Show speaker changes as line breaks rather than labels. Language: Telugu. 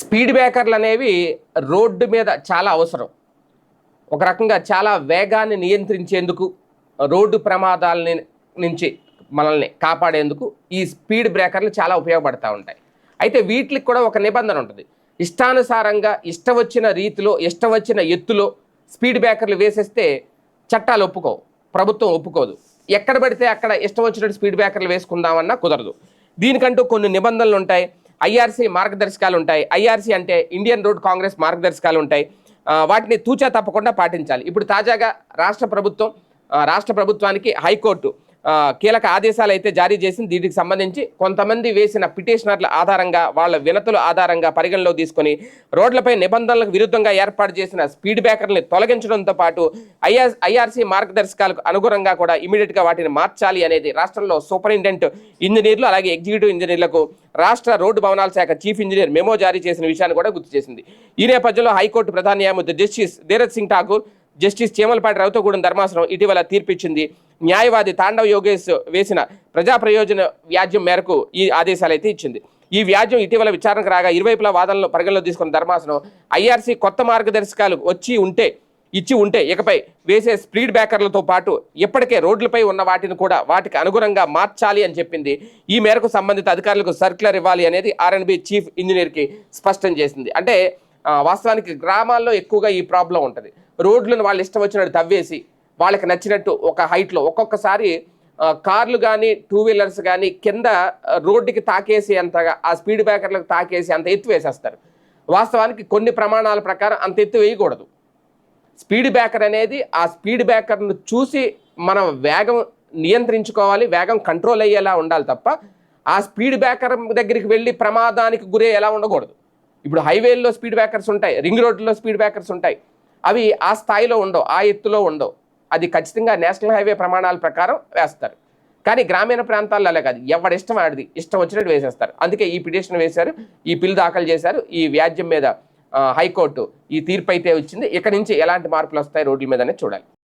స్పీడ్ బ్రేకర్లు అనేవి రోడ్డు మీద చాలా అవసరం. ఒక రకంగా చాలా వేగాన్ని నియంత్రించేందుకు రోడ్డు ప్రమాదాలని నుంచి మనల్ని కాపాడేందుకు ఈ స్పీడ్ బ్రేకర్లు చాలా ఉపయోగపడతా ఉంటాయి. అయితే వీటికి కూడా ఒక నిబంధన ఉంటుంది. ఇష్టానుసారంగా ఇష్టం వచ్చిన రీతిలో ఇష్టం వచ్చిన ఎత్తులో స్పీడ్ బ్రేకర్లు వేసేస్తే చట్టాలు ఒప్పుకోవు ప్రభుత్వం ఒప్పుకోదు. ఎక్కడ పడితే అక్కడ ఇష్టం వచ్చినట్టు స్పీడ్ బ్రేకర్లు వేసుకుందామన్నా కుదరదు. దీనికంటూ కొన్ని నిబంధనలు ఉంటాయి. ఐఆర్సీ మార్గదర్శకాలు ఉంటాయి. ఐఆర్సీ అంటే ఇండియన్ రోడ్ కాంగ్రెస్ మార్గదర్శకాలు ఉంటాయి. వాటిని తూచా తప్పకుండా పాటించాలి. ఇప్పుడు తాజాగా రాష్ట్ర ప్రభుత్వం రాష్ట్ర ప్రభుత్వానికి హైకోర్టు కీలక ఆదేశాలు అయితే జారీ చేసింది. దీనికి సంబంధించి కొంతమంది వేసిన పిటిషనర్ల ఆధారంగా వాళ్ళ వినతుల ఆధారంగా పరిగణలో తీసుకొని రోడ్లపై నిబంధనలకు విరుద్ధంగా ఏర్పాటు చేసిన స్పీడ్ బ్రేకర్ని తొలగించడంతో పాటు ఐఆర్ ఐఆర్సీ మార్గదర్శకాలకు అనుగుణంగా కూడా ఇమీడియట్గా వాటిని మార్చాలి అనేది రాష్ట్రంలో సూపరింటెండెంట్ ఇంజనీర్లు అలాగే ఎగ్జిక్యూటివ్ ఇంజనీర్లకు రాష్ట్ర రోడ్డు భవనాల శాఖ చీఫ్ ఇంజనీర్ మెమో జారీ చేసిన విషయాన్ని కూడా గుర్తు చేసింది. ఈ నేపథ్యంలో హైకోర్టు ప్రధాన న్యాయమూర్తి జస్టిస్ ధీరజ్ సింగ్ ఠాకూర్ జస్టిస్ చేమలపాటి రవితోగూడెం ధర్మాసనం ఇటీవల తీర్పిచ్చింది. న్యాయవాది తాండవ్ యోగేష్ వేసిన ప్రజా ప్రయోజన వ్యాజ్యం మేరకు ఈ ఆదేశాలు అయితే ఇచ్చింది. ఈ వ్యాజ్యం ఇటీవల విచారణకు రాగా ఇరువైపుల వాదనలు పరిగణలో తీసుకున్న ధర్మాసనం ఐఆర్సీ కొత్త మార్గదర్శకాలు వచ్చి ఉంటే ఇచ్చి ఉంటే ఇకపై వేసే స్పీడ్ బ్రేకర్లతో పాటు ఇప్పటికే రోడ్లపై ఉన్న వాటిని కూడా వాటికి అనుగుణంగా మార్చాలి అని చెప్పింది. ఈ మేరకు సంబంధిత అధికారులకు సర్క్యులర్ ఇవ్వాలి అనేది ఆర్ఎన్బి చీఫ్ ఇంజనీర్కి స్పష్టం చేసింది. అంటే వాస్తవానికి గ్రామాల్లో ఎక్కువగా ఈ ప్రాబ్లం ఉంటుంది. రోడ్లను వాళ్ళు ఇష్టం వచ్చినట్టు తవ్వేసి వాళ్ళకి నచ్చినట్టు ఒక హైట్లో ఒక్కొక్కసారి కార్లు కానీ టూ వీలర్స్ కానీ కింద రోడ్డుకి తాకేసి అంతగా ఆ స్పీడ్ బ్రేకర్లకు తాకేసి అంత ఎత్తు వేసేస్తారు. వాస్తవానికి కొన్ని ప్రమాణాల ప్రకారం అంత ఎత్తు వేయకూడదు. స్పీడ్ బ్రేకర్ అనేది ఆ స్పీడ్ బ్రేకర్ను చూసి మనం వేగం నియంత్రించుకోవాలి వేగం కంట్రోల్ అయ్యేలా ఉండాలి తప్ప ఆ స్పీడ్ బ్రేకర్ దగ్గరికి వెళ్ళి ప్రమాదానికి గురే ఎలా ఉండకూడదు. ఇప్పుడు హైవేల్లో స్పీడ్ బ్రేకర్స్ ఉంటాయి రింగ్ రోడ్లో స్పీడ్ బ్రేకర్స్ ఉంటాయి. అవి ఆ స్థాయిలో ఉండవు ఆ ఎత్తులో ఉండవు. అది ఖచ్చితంగా నేషనల్ హైవే ప్రమాణాల ప్రకారం వేస్తారు. కానీ గ్రామీణ ప్రాంతాల్లో అలా కాదు. ఎవడిష్టం ఆడిది ఇష్టం వచ్చినట్టు వేసేస్తారు. అందుకే ఈ పిటిషన్ వేశారు ఈ బిల్ దాఖలు చేశారు ఈ వ్యాజ్యం మీద హైకోర్టు ఈ తీర్పు అయితే వచ్చింది. ఇక నుంచి ఎలాంటి మార్పులు వస్తాయి రోడ్ల మీద చూడాలి.